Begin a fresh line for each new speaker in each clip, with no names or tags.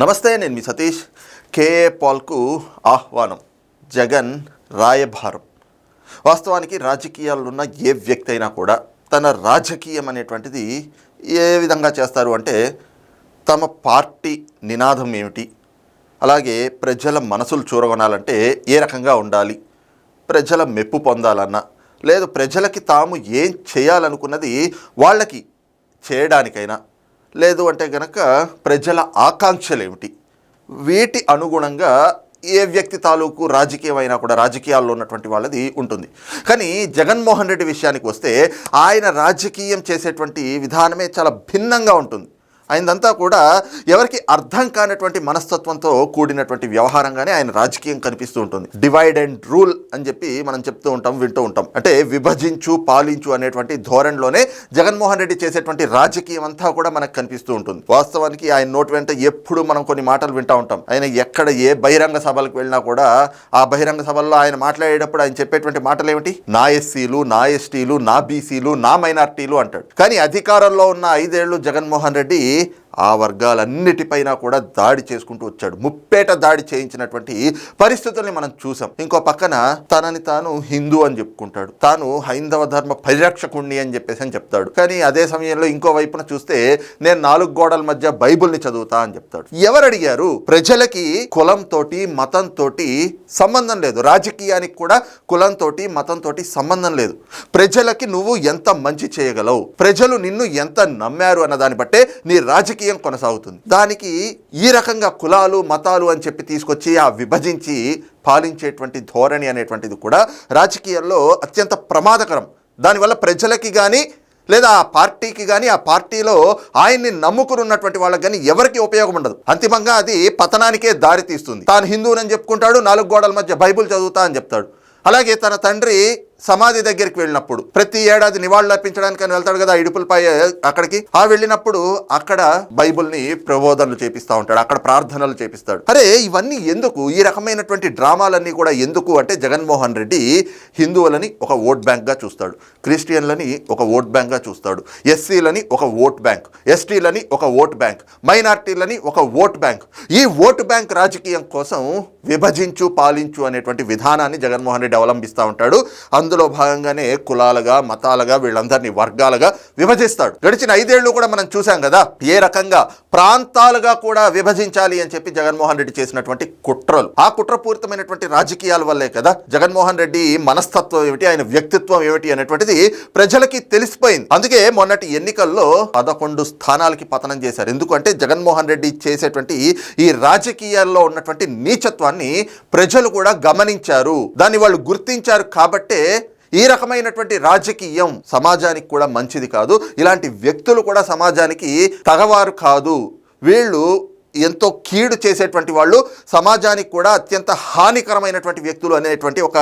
నమస్తే నేను మీ సతీష్. కేఏ పాల్కు ఆహ్వానం. జగన్ రాయభారం. వాస్తవానికి రాజకీయాలున్న ఏ వ్యక్తి అయినా కూడా తన రాజకీయం అనేటువంటిది ఏ విధంగా చేస్తారు అంటే తమ పార్టీ నినాదం ఏమిటి? అలాగే ప్రజల మనసులు చూరగొనాలంటే ఏ రకంగా ఉండాలి? ప్రజల మెప్పు పొందాలన్నా లేదు ప్రజలకి తాము ఏం చేయాలనుకున్నది వాళ్ళకి చేయడానికైనా లేదు అంటే కనుక ప్రజల ఆకాంక్షలు ఏమిటి వీటి అనుగుణంగా ఏ వ్యక్తి తాలూకు రాజకీయమైనా కూడా రాజకీయాల్లో ఉన్నటువంటి వాళ్ళది ఉంటుంది. కానీ జగన్మోహన్ రెడ్డి విషయానికి వస్తే ఆయన రాజకీయం చేసేటువంటి విధానమే చాలా భిన్నంగా ఉంటుంది. ఆయనదంతా కూడా ఎవరికి అర్థం కానటువంటి మనస్తత్వంతో కూడినటువంటి వ్యవహారంగానే ఆయన రాజకీయం కనిపిస్తూ ఉంటుంది. డివైడ్ అండ్ రూల్ అని చెప్పి మనం చెప్తూ ఉంటాం వింటూ ఉంటాం. అంటే విభజించు పాలించు అనేటువంటి ధోరణిలోనే జగన్మోహన్ రెడ్డి చేసేటువంటి రాజకీయం అంతా కూడా మనకు కనిపిస్తూ ఉంటుంది. వాస్తవానికి ఆయన నోటి వెంట ఎప్పుడు మనం కొన్ని మాటలు వింటూ ఉంటాం. ఆయన ఎక్కడ ఏ బహిరంగ సభలకు వెళ్ళినా కూడా ఆ బహిరంగ సభల్లో ఆయన మాట్లాడేటప్పుడు ఆయన చెప్పేటువంటి మాటలు ఏమిటి? నా ఎస్సీలు నా ఎస్టీలు నా బీసీలు నా మైనార్టీలు అంటాడు. కానీ అధికారంలో ఉన్న ఐదేళ్ళు జగన్మోహన్ రెడ్డి okay ఆ వర్గాలన్నిటిపైన కూడా దాడి చేసుకుంటూ వచ్చాడు. ముప్పేట దాడి చేయించినటువంటి పరిస్థితుల్ని మనం చూసాం. ఇంకో పక్కన తనని తాను హిందూ అని చెప్పుకుంటాడు. తాను హైందవ ధర్మ పరిరక్షకుణ్ణి అని చెప్పేసి అని చెప్తాడు. కానీ అదే సమయంలో ఇంకో వైపున చూస్తే నేను నాలుగు గోడల మధ్య బైబుల్ని చదువుతా అని చెప్తాడు. ఎవరు అడిగారు ప్రజలకి కులంతో మతంతో సంబంధం లేదు. రాజకీయానికి కూడా కులంతో మతంతో సంబంధం లేదు. ప్రజలకి నువ్వు ఎంత మంచి చేయగలవు? ప్రజలు నిన్ను ఎంత నమ్మారు అన్న దాన్ని బట్టే నీ రాజకీయ కొనసాగుతుంది. దానికి ఈ రకంగా కులాలు మతాలు అని చెప్పి తీసుకొచ్చి ఆ విభజించి పాలించేటువంటి ధోరణి అనేటువంటిది కూడా రాజకీయాల్లో అత్యంత ప్రమాదకరం. దానివల్ల ప్రజలకి కానీ లేదా ఆ పార్టీకి కానీ ఆ పార్టీలో ఆయన్ని నమ్ముకుని ఉన్నటువంటి వాళ్ళకి కానీ ఎవరికి ఉపయోగం ఉండదు. అంతిమంగా అది పతనానికే దారి తీస్తుంది తాను హిందువునని చెప్పుకుంటాడు నాలుగు గోడల మధ్య బైబుల్ చదువుతా అని చెప్తాడు. అలాగే తన తండ్రి సమాధి దగ్గరికి వెళ్ళినప్పుడు ప్రతి ఏడాది నివాళులు అర్పించడానికి అని వెళ్తాడు కదా ఇడుపులపై అక్కడికి. ఆ వెళ్ళినప్పుడు అక్కడ బైబుల్ని ప్రబోధనలు చేపిస్తూ ఉంటాడు అక్కడ ప్రార్థనలు చేపిస్తాడు. అరే ఇవన్నీ ఎందుకు? ఈ రకమైనటువంటి డ్రామాలన్నీ కూడా ఎందుకు అంటే జగన్మోహన్ రెడ్డి హిందువులని ఒక ఓట్ బ్యాంక్గా చూస్తాడు క్రిస్టియన్లని ఒక ఓట్ బ్యాంక్గా చూస్తాడు ఎస్సీలని ఒక ఓట్ బ్యాంక్ ఎస్టీలని ఒక ఓట్ బ్యాంక్ మైనార్టీలని ఒక ఓట్ బ్యాంక్. ఈ ఓట్ బ్యాంక్ రాజకీయం కోసం విభజించు పాలించు అనేటువంటి విధానాన్ని జగన్మోహన్ రెడ్డి అవలంబిస్తూ ఉంటాడు. అందులో భాగంగానే కులాలుగా మతాలుగా వీళ్ళందరినీ వర్గాలుగా విభజిస్తాడు. గడిచిన ఐదేళ్ళు కూడా మనం చూసాం కదా ఏ రకంగా ప్రాంతాలుగా కూడా విభజించాలి అని చెప్పి జగన్మోహన్ రెడ్డి చేసినటువంటి కుట్రలు. ఆ కుట్రపూరితమైనటువంటి రాజకీయాల వల్లే కదా జగన్మోహన్ రెడ్డి మనస్తత్వం ఏమిటి ఆయన వ్యక్తిత్వం ఏమిటి అనేటువంటిది ప్రజలకి తెలిసిపోయింది. అందుకే మొన్నటి ఎన్నికల్లో పదకొండు స్థానాలకి పతనం చేశారు. ఎందుకంటే జగన్మోహన్ రెడ్డి చేసేటువంటి ఈ రాజకీయాల్లో ఉన్నటువంటి నీచత్వాన్ని ప్రజలు కూడా గమనించారు. దాన్ని వాళ్ళు గుర్తించారు కాబట్టే ఈ రకమైనటువంటి రాజకీయం సమాజానికి కూడా మంచిది కాదు. ఇలాంటి వ్యక్తులు కూడా సమాజానికి తగవారు కాదు. వీళ్ళు ఎంతో కీడు చేసేటువంటి వాళ్ళు సమాజానికి కూడా అత్యంత హానికరమైనటువంటి వ్యక్తులు అనేటువంటి ఒక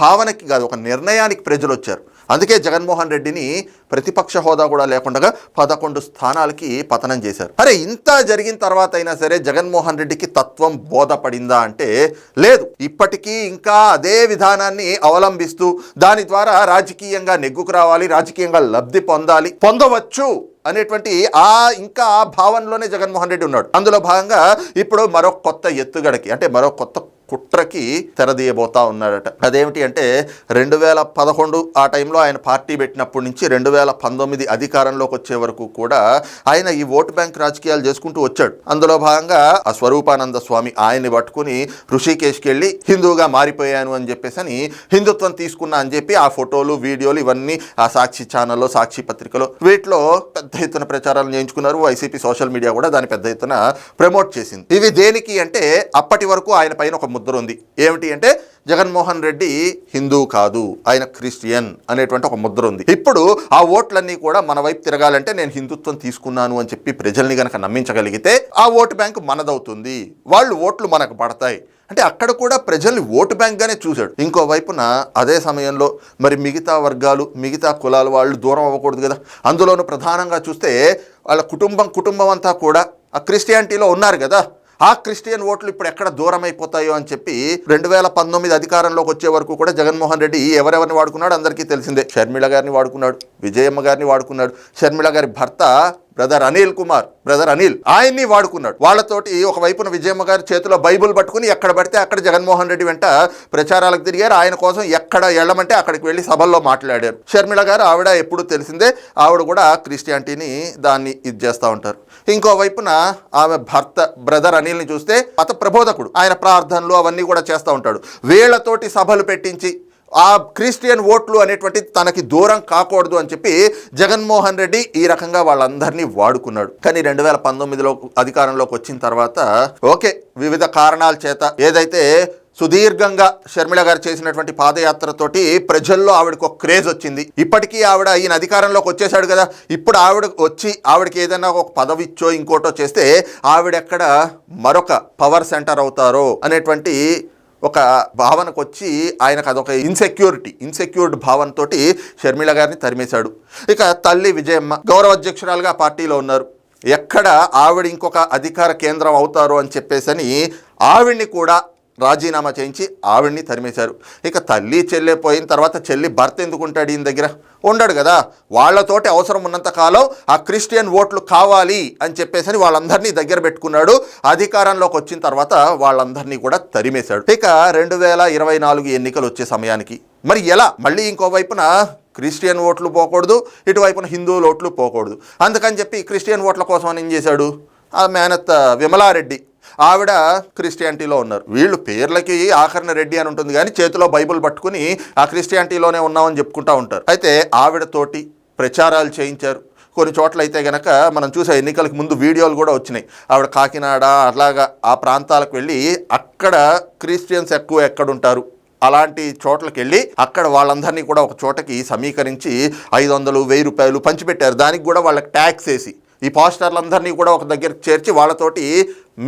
భావనకి కాదు ఒక నిర్ణయానికి ప్రజలు వచ్చారు అందుకే జగన్మోహన్ రెడ్డిని ప్రతిపక్ష హోదా కూడా లేకుండా పదకొండు స్థానాలకి పతనం చేశారు. అరే ఇంత జరిగిన తర్వాత అయినా సరే జగన్మోహన్ రెడ్డికి తత్వం బోధపడిందా అంటే లేదు. ఇప్పటికీ ఇంకా అదే విధానాన్ని అవలంబిస్తూ దాని ద్వారా రాజకీయంగా నెగ్గుకు రావాలి రాజకీయంగా లబ్ధి పొందాలి పొందవచ్చు అనేటువంటి ఆ ఇంకా ఆ భావనలోనే జగన్మోహన్ రెడ్డి ఉన్నాడు. అందులో భాగంగా ఇప్పుడు మరో కొత్త ఎత్తుగడకి అంటే మరో కొత్త కుట్రకి తెరదీయబోతా ఉన్నాడట. అదేమిటి అంటే రెండు వేల పదకొండు ఆ టైంలో ఆయన పార్టీ పెట్టినప్పటి నుంచి రెండు వేల పంతొమ్మిది అధికారంలోకి వచ్చే వరకు కూడా ఆయన ఈ ఓటు బ్యాంక్ రాజకీయాలు చేసుకుంటూ వచ్చాడు. అందులో భాగంగా ఆ స్వరూపానంద స్వామి ఆయన్ని పట్టుకుని ఋషికేష్కి వెళ్ళి హిందువుగా మారిపోయాను అని చెప్పేసి అని హిందుత్వం తీసుకున్నా అని చెప్పి ఆ ఫోటోలు వీడియోలు ఇవన్నీ ఆ సాక్షి ఛానల్లో సాక్షి పత్రికలో వీటిలో పెద్ద ఎత్తున ప్రచారాలు చేయించుకున్నారు. వైసీపీ సోషల్ మీడియా కూడా దాని పెద్ద ఎత్తున ప్రమోట్ చేసింది. ఇవి దేనికి అంటే అప్పటి వరకు ఆయన పైన ఒక ముద్ర ముద్ర ఉంది ఏమిటి అంటే జగన్మోహన్ రెడ్డి హిందూ కాదు ఆయన క్రిస్టియన్ అనేటువంటి ఒక ముద్ర ఉంది ఇప్పుడు ఆ ఓట్లన్నీ కూడా మన వైపు తిరగాలంటే నేను హిందుత్వం తీసుకున్నాను అని చెప్పి ప్రజల్ని కనుక నమ్మించగలిగితే ఆ ఓటు బ్యాంకు మనదవుతుంది. వాళ్ళు ఓట్లు మనకు పడతాయి. అంటే అక్కడ కూడా ప్రజల్ని ఓటు బ్యాంక్గానే చూశాడు. ఇంకో వైపున అదే సమయంలో మరి మిగతా వర్గాలు మిగతా కులాలు వాళ్ళు దూరం అవ్వకూడదు కదా. అందులోనూ ప్రధానంగా చూస్తే వాళ్ళ కుటుంబం కుటుంబం అంతా కూడా ఆ క్రిస్టియానిటీలో ఉన్నారు కదా. ఆ క్రిస్టియన్ ఓట్లు ఇప్పుడు ఎక్కడ దూరం అయిపోతాయో అని చెప్పి రెండు వేల పంతొమ్మిది అధికారంలోకి వచ్చే వరకు కూడా జగన్మోహన్ రెడ్డి ఎవరెవరిని వాడుకున్నాడు అందరికీ తెలిసిందే. షర్మిళ గారిని వాడుకున్నాడు విజయమ్మ గారిని వాడుకున్నాడు షర్మిళ గారి భర్త బ్రదర్ అనిల్ కుమార్ బ్రదర్ అనిల్ ఆయన్ని వాడుకున్నాడు. వాళ్ళతోటి ఒక వైపున విజయమ్మ గారి చేతిలో బైబుల్ పట్టుకుని ఎక్కడ పడితే అక్కడ జగన్మోహన్ రెడ్డి వెంట ప్రచారాలకు తిరిగారు. ఆయన కోసం ఎక్కడ వెళ్ళమంటే అక్కడికి వెళ్ళి సభల్లో మాట్లాడారు. షర్మిళ గారు ఆవిడ ఎప్పుడు తెలిసిందే. ఆవిడ కూడా క్రిస్టియానిటీని దాన్ని ఇది చేస్తూ ఉంటారు. ఇంకో వైపున ఆమె భర్త బ్రదర్ అనిల్ని చూస్తే మత ప్రబోధకుడు. ఆయన ప్రార్థనలు అవన్నీ కూడా చేస్తూ ఉంటాడు. వీళ్ళతోటి సభలు పెట్టించి ఆ క్రిస్టియన్ ఓట్లు అనేటువంటి తనకి దూరం కాకూడదు అని చెప్పి జగన్మోహన్ రెడ్డి ఈ రకంగా వాళ్ళందరినీ వాడుకున్నాడు. కానీ రెండు వేల పంతొమ్మిదిలో అధికారంలోకి వచ్చిన తర్వాత ఓకే వివిధ కారణాల చేత ఏదైతే సుదీర్ఘంగా షర్మిళ గారు చేసినటువంటి పాదయాత్రతోటి ప్రజల్లో ఆవిడకు ఒక క్రేజ్ వచ్చింది. ఇప్పటికీ ఆవిడ ఈయన అధికారంలోకి వచ్చేసాడు కదా. ఇప్పుడు ఆవిడ వచ్చి ఆవిడకి ఏదైనా ఒక పదవిచ్చో ఇంకోటో చేస్తే ఆవిడెక్కడ మరొక పవర్ సెంటర్ అవుతారో అనేటువంటి ఒక భావనకు వచ్చి ఆయనకు అదొక ఇన్సెక్యూరిటీ ఇన్సెక్యూర్డ్ భావనతోటి షర్మిళ గారిని తరిమేశాడు. ఇక తల్లి విజయమ్మ గౌరవ అధ్యక్షురాలుగా పార్టీలో ఉన్నారు. ఎక్కడ ఆవిడ ఇంకొక అధికార కేంద్రం అవుతారో అని చెప్పేసని ఆవిడ్ని కూడా రాజీనామా చేయించి ఆవిడ్ని తరిమేశారు. ఇక తల్లి చెల్లె పోయిన తర్వాత చెల్లి భర్త ఎందుకు ఉంటాడు ఈయన దగ్గర? ఉండడు కదా. వాళ్ళతోటి అవసరం ఉన్నంత కాలం ఆ క్రిస్టియన్ ఓట్లు కావాలి అని చెప్పేసి వాళ్ళందరినీ దగ్గర పెట్టుకున్నాడు. అధికారంలోకి వచ్చిన తర్వాత వాళ్ళందరినీ కూడా తరిమేశాడు. ఇక రెండు వేల ఇరవై నాలుగు ఎన్నికలు వచ్చే సమయానికి. మరి ఎలా? మళ్ళీ ఇంకోవైపున క్రిస్టియన్ ఓట్లు పోకూడదు ఇటువైపున హిందువుల ఓట్లు పోకూడదు. అందుకని చెప్పి క్రిస్టియన్ ఓట్ల కోసం అని ఏం చేశాడు? ఆ మేనత్త విమలారెడ్డి ఆవిడ క్రిస్టియానిటీలో ఉన్నారు. వీళ్ళు పేర్లకి ఆఖరణ రెడ్డి అని ఉంటుంది కానీ చేతిలో బైబిల్ పట్టుకుని ఆ క్రిస్టియానిటీలోనే ఉన్నామని చెప్పుకుంటా ఉంటారు. అయితే ఆవిడతోటి ప్రచారాలు చేయించారు. కొన్ని చోట్ల అయితే గనక మనం చూసే ఎన్నికలకు ముందు వీడియోలు కూడా వచ్చినాయి. ఆవిడ కాకినాడ అలాగా ఆ ప్రాంతాలకు వెళ్ళి అక్కడ క్రిస్టియన్స్ ఎక్కువ ఎక్కడుంటారు? అలాంటి చోట్లకి వెళ్ళి అక్కడ వాళ్ళందరినీ కూడా ఒక చోటకి సమీకరించి ఐదు వందలు వెయ్యి రూపాయలు పంచిపెట్టారు. దానికి కూడా వాళ్ళకి ట్యాక్స్ వేసి ఈ పాస్టర్లందరినీ కూడా ఒక దగ్గరికి చేర్చి వాళ్ళతోటి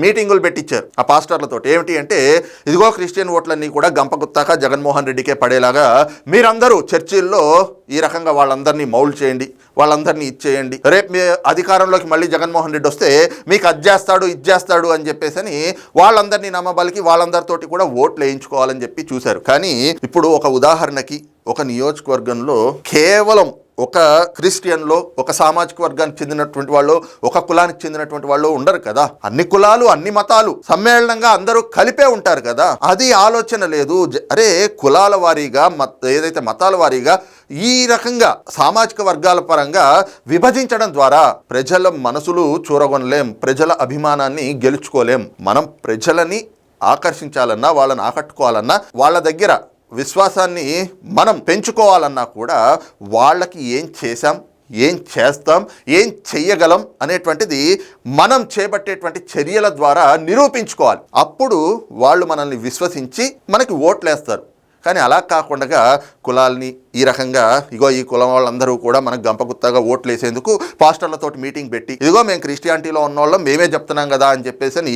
మీటింగులు పెట్టించారు ఆ పాస్టర్లతోటి ఏమిటి అంటే ఇదిగో క్రిస్టియన్ ఓట్లన్నీ కూడా గంపగుత్తాక జగన్మోహన్ రెడ్డికే పడేలాగా మీరందరూ చర్చిల్లో ఈ రకంగా వాళ్ళందరినీ మౌల్ చేయండి వాళ్ళందరినీ ఇచ్చేయండి రేపు మీ అధికారంలోకి మళ్ళీ జగన్మోహన్ రెడ్డి వస్తే మీకు అది చేస్తాడు ఇది చేస్తాడు అని చెప్పేసి వాళ్ళందరినీ నమ్మబలికి వాళ్ళందరితోటి కూడా ఓట్లు వేయించుకోవాలని చెప్పి చూశారు. కానీ ఇప్పుడు ఒక ఉదాహరణకి ఒక నియోజకవర్గంలో కేవలం ఒక క్రిస్టియన్లో ఒక సామాజిక వర్గానికి చెందినటువంటి వాళ్ళు ఒక కులానికి చెందినటువంటి వాళ్ళు ఉండరు కదా. అన్ని కులాలు అన్ని మతాలు సమ్మేళనంగా అందరూ కలిపే ఉంటారు కదా. అది ఆలోచన లేదు. అరే కులాల వారీగా మత ఏదైతే మతాల వారీగా ఈ రకంగా సామాజిక వర్గాల పరంగా విభజించడం ద్వారా ప్రజల మనసులు చూరగొనలేం ప్రజల అభిమానాన్ని గెలుచుకోలేం. మనం ప్రజలని ఆకర్షించాలన్నా వాళ్ళని ఆకట్టుకోవాలన్నా వాళ్ళ దగ్గర విశ్వాసాన్ని మనం పెంచుకోవాలన్నా కూడా వాళ్ళకి ఏం చేశాం ఏం చేస్తాం ఏం చెయ్యగలం అనేటువంటిది మనం చేపట్టేటువంటి చర్యల ద్వారా నిరూపించుకోవాలి. అప్పుడు వాళ్ళు మనల్ని విశ్వసించి మనకి ఓట్లేస్తారు. కానీ అలా కాకుండా కులాల్ని ఈ రకంగా ఇగో ఈ కులం వాళ్ళందరూ కూడా మనకు గంపగుత్తగా ఓట్లు వేసేందుకు పాస్టర్లతోటి మీటింగ్ పెట్టి ఇదిగో మేము క్రిస్టియానిటీలో ఉన్న వాళ్ళం మేమే చెప్తున్నాం కదా అని చెప్పేసి అని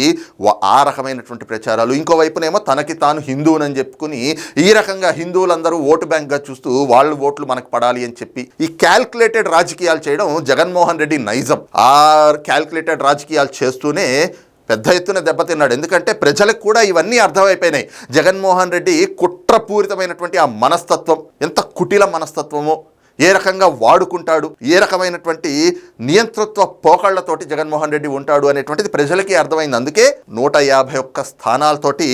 ఆ రకమైనటువంటి ప్రచారాలు. ఇంకోవైపునేమో తనకి తాను హిందువునని చెప్పుకుని ఈ రకంగా హిందువులందరూ ఓటు బ్యాంక్గా చూస్తూ వాళ్ళ ఓట్లు మనకు పడాలి అని చెప్పి ఈ క్యాల్కులేటెడ్ రాజకీయాలు చేయడం జగన్మోహన్ రెడ్డి నైజం. ఆ క్యాల్కులేటెడ్ రాజకీయాలు చేస్తూనే పెద్ద ఎత్తున దెబ్బతిన్నాడు. ఎందుకంటే ప్రజలకు కూడా ఇవన్నీ అర్థమైపోయినాయి. జగన్మోహన్ రెడ్డి కుట్రపూరితమైనటువంటి ఆ మనస్తత్వం. ఎంత కుటిల మనస్తత్వమో. ఏ రకంగా వాడుకుంటాడు. ఏ రకమైనటువంటి నియంతృత్వ పోకళ్ళతోటి జగన్మోహన్ రెడ్డి ఉంటాడు అనేటువంటిది ప్రజలకి అర్థమైంది. అందుకే నూట యాభై ఒక్క స్థానాలతోటి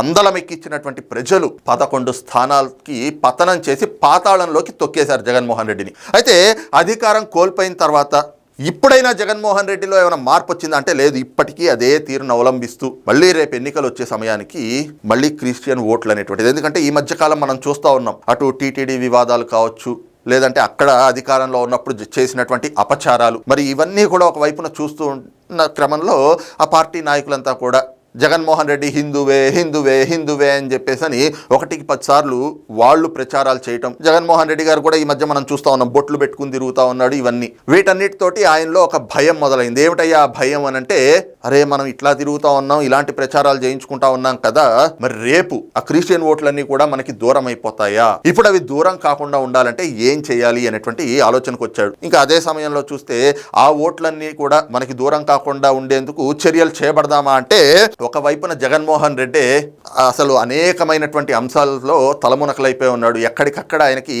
అందలమెక్కిచ్చినటువంటి ప్రజలు పదకొండు స్థానాలకి పతనం చేసి పాతాళంలోకి తొక్కేశారు జగన్మోహన్ రెడ్డిని. అయితే అధికారం కోల్పోయిన తర్వాత ఇప్పుడైనా జగన్మోహన్ రెడ్డిలో ఏమైనా మార్పు వచ్చిందా? అంటే లేదు ఇప్పటికీ అదే తీరును అవలంబిస్తూ మళ్ళీ రేపు ఎన్నికలు వచ్చే సమయానికి మళ్ళీ క్రిస్టియన్ ఓట్లు అనేటువంటిది. ఎందుకంటే ఈ మధ్యకాలం మనం చూస్తూ ఉన్నాం అటు టీటీడీ వివాదాలు కావచ్చు లేదంటే అక్కడ అధికారంలో ఉన్నప్పుడు చేసినటువంటి అపచారాలు. మరి ఇవన్నీ కూడా ఒక వైపున చూస్తూ ఉన్న క్రమంలో ఆ పార్టీ నాయకులంతా కూడా జగన్మోహన్ రెడ్డి హిందువే హిందువే హిందువే అని చెప్పేసి అని ఒకటికి పది సార్లు వాళ్ళు ప్రచారాలు చేయటం. జగన్మోహన్ రెడ్డి గారు కూడా ఈ మధ్య మనం చూస్తూ ఉన్నాం బొట్లు పెట్టుకుని తిరుగుతా ఉన్నాడు ఇవన్నీ. వీటన్నిటితోటి ఆయనలో ఒక భయం మొదలైంది. ఏమిటయ్యా ఆ భయం అని అంటే అరే మనం ఇట్లా తిరుగుతా ఉన్నాం ఇలాంటి ప్రచారాలు చేయించుకుంటా ఉన్నాం కదా మరి రేపు ఆ క్రిస్టియన్ ఓట్లన్నీ కూడా మనకి దూరం అయిపోతాయా? ఇప్పుడు అవి దూరం కాకుండా ఉండాలంటే ఏం చేయాలి అనేటువంటి ఆలోచనకు వచ్చాడు. ఇంకా అదే సమయంలో చూస్తే ఆ ఓట్లన్నీ కూడా మనకి దూరం కాకుండా ఉండేందుకు చర్యలు చేపడదామా అంటే ఒకవైపున జగన్మోహన్ రెడ్డి అసలు అనేకమైనటువంటి అంశాలలో తలమునకలైపోయి ఉన్నాడు. ఎక్కడికక్కడ ఆయనకి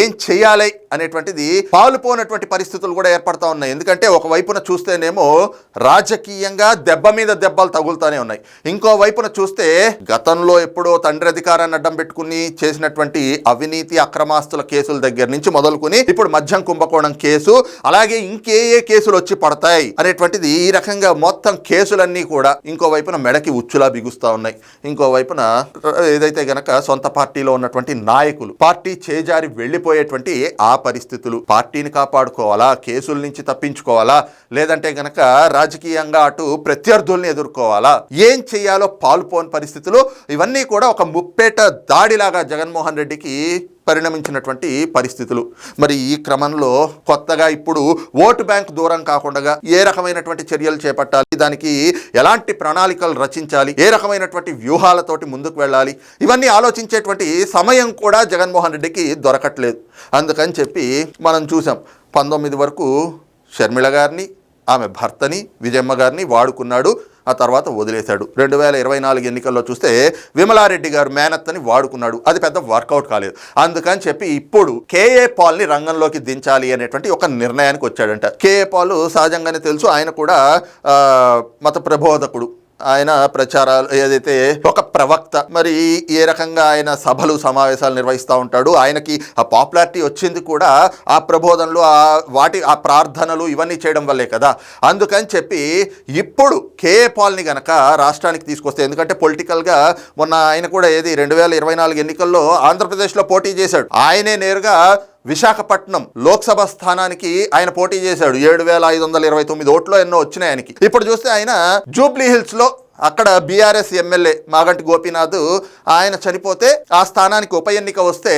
ఏం చేయాలి అనేటువంటిది పాలుపోనటువంటి పరిస్థితులు కూడా ఏర్పడతా ఉన్నాయి. ఎందుకంటే ఒకవైపున చూస్తేనేమో రాజకీయంగా దెబ్బ మీద దెబ్బలు తగులుతానే ఉన్నాయి. ఇంకో వైపున చూస్తే గతంలో ఎప్పుడో తండ్రి అధికారాన్ని అడ్డం పెట్టుకుని చేసినటువంటి అవినీతి అక్రమాస్తుల కేసుల దగ్గర నుంచి మొదలుకుని ఇప్పుడు మద్యం కుంభకోణం కేసు అలాగే ఇంకే ఏ కేసులు వచ్చి పడతాయి అనేటువంటిది ఈ రకంగా మొత్తం కేసులన్నీ కూడా ఇంకో వైపున మెడకి ఉచ్చులా బిగుస్తూ ఉన్నాయి. ఇంకో వైపున ఏదైతే గనక సొంత పార్టీలో ఉన్నటువంటి నాయకులు పార్టీ చేజారి వెళ్ళిపోయేటువంటి ఆ పరిస్థితులు పార్టీని కాపాడుకోవాలా కేసుల నుంచి తప్పించుకోవాలా లేదంటే గనక రాజకీయంగా అటు ప్రత్యర్థుల్ని ఎదుర్కోవాలా? ఏం చేయాలో పాల్పోని పరిస్థితులు? ఇవన్నీ కూడా ఒక ముప్పేట దాడిలాగా జగన్మోహన్ రెడ్డికి పరిణమించినటువంటి పరిస్థితులు. మరి ఈ క్రమంలో కొత్తగా ఇప్పుడు ఓటు బ్యాంక్ దూరం కాకుండా ఏ రకమైనటువంటి చర్యలు చేపట్టాలి? దానికి ఎలాంటి ప్రణాళికలు రచించాలి? ఏ రకమైనటువంటి వ్యూహాలతోటి ముందుకు వెళ్ళాలి? ఇవన్నీ ఆలోచించేటువంటి సమయం కూడా జగన్మోహన్ రెడ్డికి దొరకట్లేదు. అందుకని చెప్పి మనం చూసాం. పంతొమ్మిది వరకు షర్మిళ గారిని ఆమె భర్తని విజయమ్మ గారిని వాడుకున్నాడు. ఆ తర్వాత వదిలేశాడు. రెండు వేల ఇరవై నాలుగు ఎన్నికల్లో చూస్తే విమలారెడ్డి గారు మేనత్తని వాడుకున్నాడు. అది పెద్ద వర్కౌట్ కాలేదు. అందుకని చెప్పి ఇప్పుడు కేఏ పాల్ని రంగంలోకి దించాలి అనేటువంటి ఒక నిర్ణయానికి వచ్చాడంట. కేఏ పాల్ సహజంగానే తెలుసు. ఆయన కూడా మత ప్రబోధకుడు. ఆయన ప్రచారాలు ఏదైతే ఒక ప్రవక్త మరి ఏ రకంగా ఆయన సభలు సమావేశాలు నిర్వహిస్తూ ఉంటాడు ఆయనకి ఆ పాపులారిటీ వచ్చింది కూడా ఆ ప్రబోధనలు ఆ వాటి ఆ ప్రార్థనలు ఇవన్నీ చేయడం వల్లే కదా. అందుకని చెప్పి ఇప్పుడు కేఏ పాల్ని గనక రాష్ట్రానికి తీసుకొస్తే ఎందుకంటే పొలిటికల్గా మొన్న ఆయన కూడా ఏది రెండు వేల ఇరవై నాలుగు ఎన్నికల్లో ఆంధ్రప్రదేశ్లో పోటీ చేశాడు. ఆయనే నేరుగా విశాఖపట్నం లోక్సభ స్థానానికి ఆయన పోటీ చేశాడు. ఏడు వేల ఐదు వందల ఇరవై తొమ్మిది ఓట్లు ఎన్నో వచ్చినాయి ఆయనకి. ఇప్పుడు చూస్తే ఆయన జూబ్లీ హిల్స్లో అక్కడ బీఆర్ఎస్ ఎమ్మెల్యే మాగంటి గోపీనాథ్ ఆయన చనిపోతే ఆ స్థానానికి ఉప ఎన్నిక వస్తే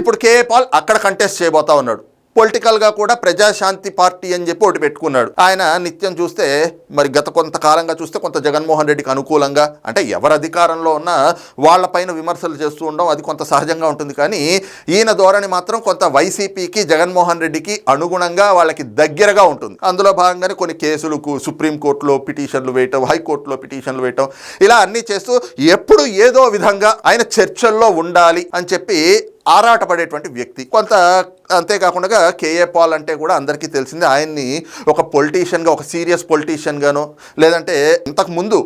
ఇప్పుడు కేఏ పాల్ అక్కడ కంటెస్ట్ చేయబోతా ఉన్నాడు. పొలిటికల్గా కూడా ప్రజాశాంతి పార్టీ అని చెప్పి ఒకటి పెట్టుకున్నాడు. ఆయన నిత్యం చూస్తే మరి గత కొంతకాలంగా చూస్తే కొంత జగన్మోహన్ రెడ్డికి అనుకూలంగా అంటే ఎవరు అధికారంలో ఉన్నా వాళ్ళపైన విమర్శలు చేస్తూ ఉండడం అది కొంత సహజంగా ఉంటుంది. కానీ ఈయన ధోరణి మాత్రం కొంత వైసీపీకి జగన్మోహన్ రెడ్డికి అనుగుణంగా వాళ్ళకి దగ్గరగా ఉంటుంది. అందులో భాగంగానే కొన్ని కేసులు కు- సుప్రీంకోర్టులో పిటిషన్లు వేయటం హైకోర్టులో పిటిషన్లు వేయటం ఇలా అన్నీ చేస్తూ ఎప్పుడు ఏదో విధంగా ఆయన చర్చల్లో ఉండాలి అని చెప్పి ఆరాటపడేటువంటి వ్యక్తి. కొంత అంతేకాకుండా కేఏ పాల్ అంటే కూడా అందరికీ తెలిసింది. ఆయన్ని ఒక పొలిటీషియన్గా ఒక సీరియస్ పొలిటీషియన్గాను లేదంటే ఇంతకు ముందు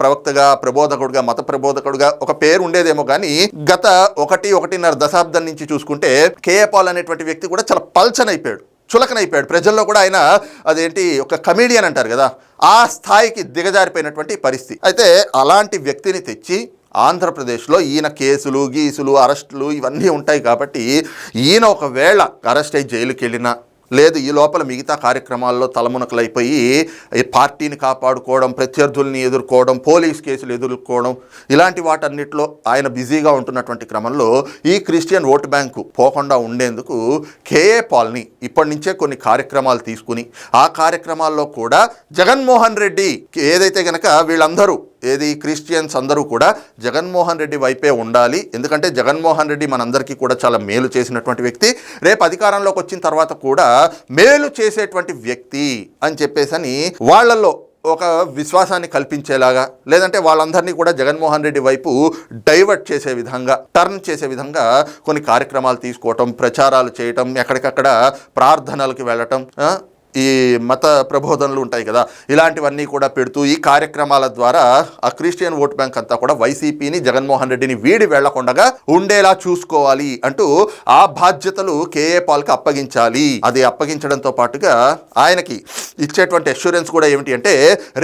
ప్రవక్తగా ప్రబోధకుడుగా మత ప్రబోధకుడుగా ఒక పేరు ఉండేదేమో కానీ గత ఒకటి ఒకటిన్నర దశాబ్దం నుంచి చూసుకుంటే కేఏ పాల్ అనేటువంటి వ్యక్తి కూడా చాలా పల్చనైపోయాడు చులకనైపోయాడు. ప్రజల్లో కూడా ఆయన అదేంటి ఒక కమీడియన్ అంటారు కదా ఆ స్థాయికి దిగజారిపోయినటువంటి పరిస్థితి. అయితే అలాంటి వ్యక్తిని తెచ్చి ఆంధ్రప్రదేశ్లో ఈయన కేసులు గీసులు అరెస్టులు ఇవన్నీ ఉంటాయి కాబట్టి ఈయన ఒకవేళ అరెస్ట్ అయ్యి జైలుకి వెళ్ళినా లేదు ఈ లోపల మిగతా కార్యక్రమాల్లో తలమునకలైపోయి పార్టీని కాపాడుకోవడం ప్రత్యర్థుల్ని ఎదుర్కోవడం పోలీస్ కేసులు ఎదుర్కోవడం ఇలాంటి వాటన్నిటిలో ఆయన బిజీగా ఉంటున్నటువంటి క్రమంలో ఈ క్రిస్టియన్ ఓటు బ్యాంకు పోకుండా ఉండేందుకు కేఏ పాల్ని ఇప్పటి నుంచే కొన్ని కార్యక్రమాలు తీసుకుని ఆ కార్యక్రమాల్లో కూడా జగన్మోహన్ రెడ్డి ఏదైతే గనక వీళ్ళందరూ ఏది క్రిస్టియన్స్ అందరూ కూడా జగన్మోహన్ రెడ్డి వైపే ఉండాలి. ఎందుకంటే జగన్మోహన్ రెడ్డి మనందరికీ కూడా చాలా మేలు చేసినటువంటి వ్యక్తి. రేపు అధికారంలోకి వచ్చిన తర్వాత కూడా మేలు చేసేటువంటి వ్యక్తి అని చెప్పేసని వాళ్ళల్లో ఒక విశ్వాసాన్ని కల్పించేలాగా లేదంటే వాళ్ళందరినీ కూడా జగన్మోహన్ రెడ్డి వైపు డైవర్ట్ చేసే విధంగా టర్న్ చేసే విధంగా కొన్ని కార్యక్రమాలు తీసుకోవటం ప్రచారాలు చేయటం ఎక్కడికక్కడ ప్రార్థనలకు వెళ్ళటం ఈ మత ప్రబోధనలు ఉంటాయి కదా ఇలాంటివన్నీ కూడా పెడుతూ ఈ కార్యక్రమాల ద్వారా ఆ క్రిస్టియన్ ఓట్ బ్యాంక్ అంతా కూడా వైసీపీని జగన్మోహన్ రెడ్డిని వీడి వెళ్ళకుండా ఉండేలా చూసుకోవాలి అంటూ ఆ బాధ్యతలు కేఏ పాల్కి అప్పగించాలి. అది అప్పగించడంతో పాటుగా ఆయనకి ఇచ్చేటువంటి అష్యూరెన్స్ కూడా ఏమిటి అంటే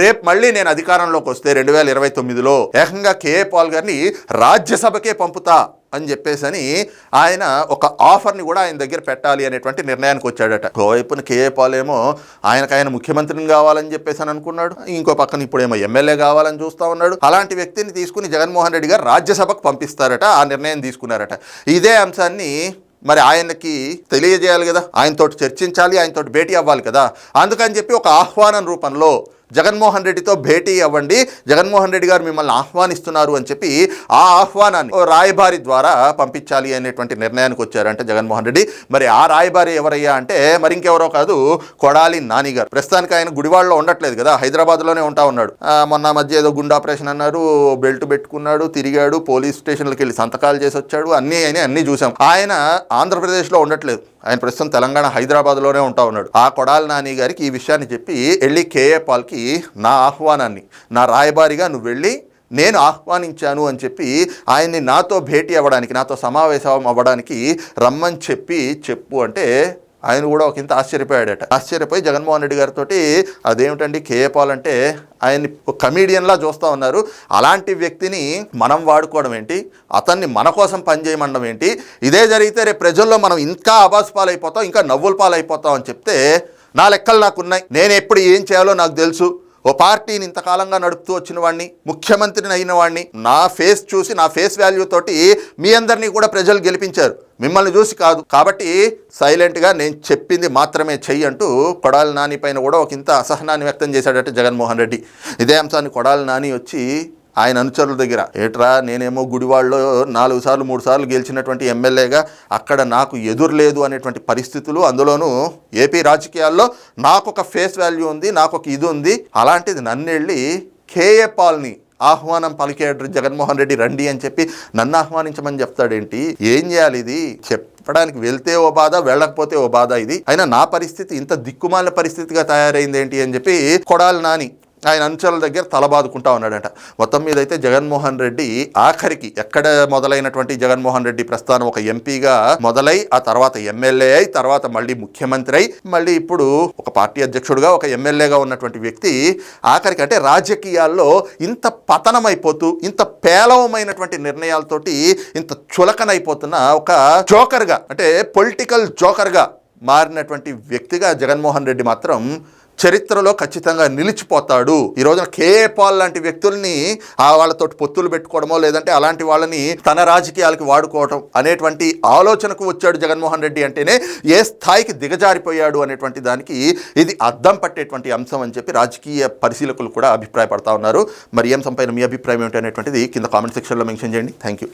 రేపు మళ్ళీ నేను అధికారంలోకి వస్తే రెండు వేల ఇరవై తొమ్మిదిలో ఏకంగా కేఏ పాల్ గారిని రాజ్యసభకే పంపుతా. అని చెప్పేసని ఆయన ఒక ఆఫర్ని కూడా ఆయన దగ్గర పెట్టాలి అనేటువంటి నిర్ణయానికి వచ్చాడట. ఓవైపున కేఏ పాల్ ఏమో ఆయనకు ఆయన ముఖ్యమంత్రిని కావాలని చెప్పేసి అని అనుకున్నాడు. ఇంకో పక్కన ఇప్పుడేమో ఎమ్మెల్యే కావాలని చూస్తా ఉన్నాడు. అలాంటి వ్యక్తిని తీసుకుని జగన్మోహన్ రెడ్డి గారు రాజ్యసభకు పంపిస్తారట ఆ నిర్ణయం తీసుకున్నారట. ఇదే అంశాన్ని మరి ఆయనకి తెలియజేయాలి కదా. ఆయనతోటి చర్చించాలి ఆయనతోటి భేటీ అవ్వాలి కదా. అందుకని చెప్పి ఒక ఆహ్వానం రూపంలో జగన్మోహన్ రెడ్డితో భేటీ అవ్వండి. జగన్మోహన్ రెడ్డి గారు మిమ్మల్ని ఆహ్వానిస్తున్నారు అని చెప్పి ఆ ఆహ్వానాన్ని రాయబారి ద్వారా పంపించాలి అనేటువంటి నిర్ణయానికి వచ్చారంటే జగన్మోహన్ రెడ్డి. మరి ఆ రాయబారి ఎవరయ్యా అంటే మరి ఇంకెవరో కాదు కొడాలి నాని గారు. ప్రస్తుతానికి ఆయన గుడివాడలో ఉండట్లేదు కదా హైదరాబాద్లోనే ఉంటా ఉన్నాడు. ఆ, మొన్న మధ్య ఏదో గుండె ఆపరేషన్ అన్నారు బెల్ట్ పెట్టుకున్నాడు తిరిగాడు పోలీస్ స్టేషన్లకు వెళ్ళి సంతకాలు చేసి వచ్చాడు అన్నీ అయినా అన్నీ చూసాం. ఆయన ఆంధ్రప్రదేశ్లో ఉండట్లేదు. ఆయన ప్రస్తుతం తెలంగాణ హైదరాబాద్లోనే ఉంటా ఉన్నాడు. ఆ కొడాలి నాని గారికి ఈ విషయాన్ని చెప్పి వెళ్ళి కేఏ పాల్కి నా ఆహ్వానాన్ని నా రాయబారిగా నువ్వు వెళ్ళి నేను ఆహ్వానించాను అని చెప్పి ఆయన్ని నాతో భేటీ అవ్వడానికి నాతో సమావేశం అవ్వడానికి రమ్మని చెప్పి చెప్పు అంటే ఆయన కూడా ఒక ఇంత ఆశ్చర్యపోయాడట. ఆశ్చర్యపోయి జగన్మోహన్ రెడ్డి గారితో అదేమిటండి కేఏపాల్ అంటే ఆయన్ని కమీడియన్లా చూస్తూ ఉన్నారు. అలాంటి వ్యక్తిని మనం వాడుకోవడం ఏంటి? అతన్ని మన కోసం పనిచేయమండం ఏంటి? ఇదే జరిగితే రేపు ప్రజల్లో మనం ఇంకా అబాస్ పాలైపోతాం ఇంకా నవ్వుల పాలైపోతాం అని చెప్తే నా లెక్కలు నాకున్నాయి. నేను ఎప్పుడు ఏం చేయాలో నాకు తెలుసు. ఓ పార్టీని ఇంతకాలంగా నడుపుతూ వచ్చిన వాడిని ముఖ్యమంత్రిని అయిన వాడిని నా ఫేస్ చూసి నా ఫేస్ వాల్యూ తోటి మీ అందరినీ కూడా ప్రజలు గెలిపించారు. మిమ్మల్ని చూసి కాదు. కాబట్టి సైలెంట్గా నేను చెప్పింది మాత్రమే చెయ్యి అంటూ కొడాలి నాని పైన కూడా ఒక ఇంత అసహనాన్ని వ్యక్తం చేశాడట జగన్మోహన్ రెడ్డి. ఇదే అంశాన్ని కొడాలి నాని వచ్చి ఆయన అనుచరుల దగ్గర. ఏట్రా నేనేమో గుడివాళ్ళలో నాలుగు సార్లు మూడు సార్లు గెలిచినటువంటి ఎమ్మెల్యేగా అక్కడ నాకు ఎదురు లేదు అనేటువంటి పరిస్థితులు అందులోనూ ఏపీ రాజకీయాల్లో నాకు ఒక ఫేస్ వాల్యూ ఉంది నాకు ఒక ఇది ఉంది. అలాంటిది నన్ను వెళ్ళి కేఏ పాల్ని ఆహ్వానం పలికేడు జగన్మోహన్ రెడ్డి రండి అని చెప్పి నన్ను ఆహ్వానించమని చెప్తాడేంటి? ఏం చేయాలి ఇది? చెప్పడానికి వెళ్తే ఓ బాధ వెళ్ళకపోతే ఓ బాధ ఇది. అయినా నా పరిస్థితి ఇంత దిక్కుమాల పరిస్థితిగా తయారైంది ఏంటి అని చెప్పి కొడాలి నాని. ఆయన అనుచరుల దగ్గర తలబాదుకుంటా ఉన్నాడట. మొత్తం మీద అయితే జగన్మోహన్ రెడ్డి ఆఖరికి ఎక్కడ మొదలైనటువంటి జగన్మోహన్ రెడ్డి ప్రస్థానం ఒక ఎంపీగా మొదలై ఆ తర్వాత ఎమ్మెల్యే అయి తర్వాత మళ్ళీ ముఖ్యమంత్రి అయి మళ్ళీ ఇప్పుడు ఒక పార్టీ అధ్యక్షుడుగా ఒక ఎమ్మెల్యేగా ఉన్నటువంటి వ్యక్తి ఆఖరికి అంటే రాజకీయాల్లో ఇంత పతనమైపోతూ ఇంత పేలవమైనటువంటి నిర్ణయాలతోటి ఇంత చులకనైపోతున్న ఒక జోకర్గా అంటే పొలిటికల్ జోకర్గా మారినటువంటి వ్యక్తిగా జగన్మోహన్ రెడ్డి మాత్రం చరిత్రలో ఖచ్చితంగా నిలిచిపోతాడు. ఈ రోజున కేపాల్ లాంటి వ్యక్తుల్ని ఆ వాళ్ళతో పొత్తులు పెట్టుకోవడమో లేదంటే అలాంటి వాళ్ళని తన రాజకీయాలకి వాడుకోవటం అనేటువంటి ఆలోచనకు వచ్చాడు జగన్మోహన్ రెడ్డి అంటేనే ఏ స్థాయికి దిగజారిపోయాడు అనేటువంటి దానికి ఇది అద్దం పట్టేటువంటి అంశం అని చెప్పి రాజకీయ పరిశీలకులు కూడా అభిప్రాయపడతా ఉన్నారు. మరి ఈ అంశం మీ అభిప్రాయం ఏమిటి అనేటువంటిది కింద కామెంట్ సెక్షన్లో మెన్షన్ చేయండి. Thank you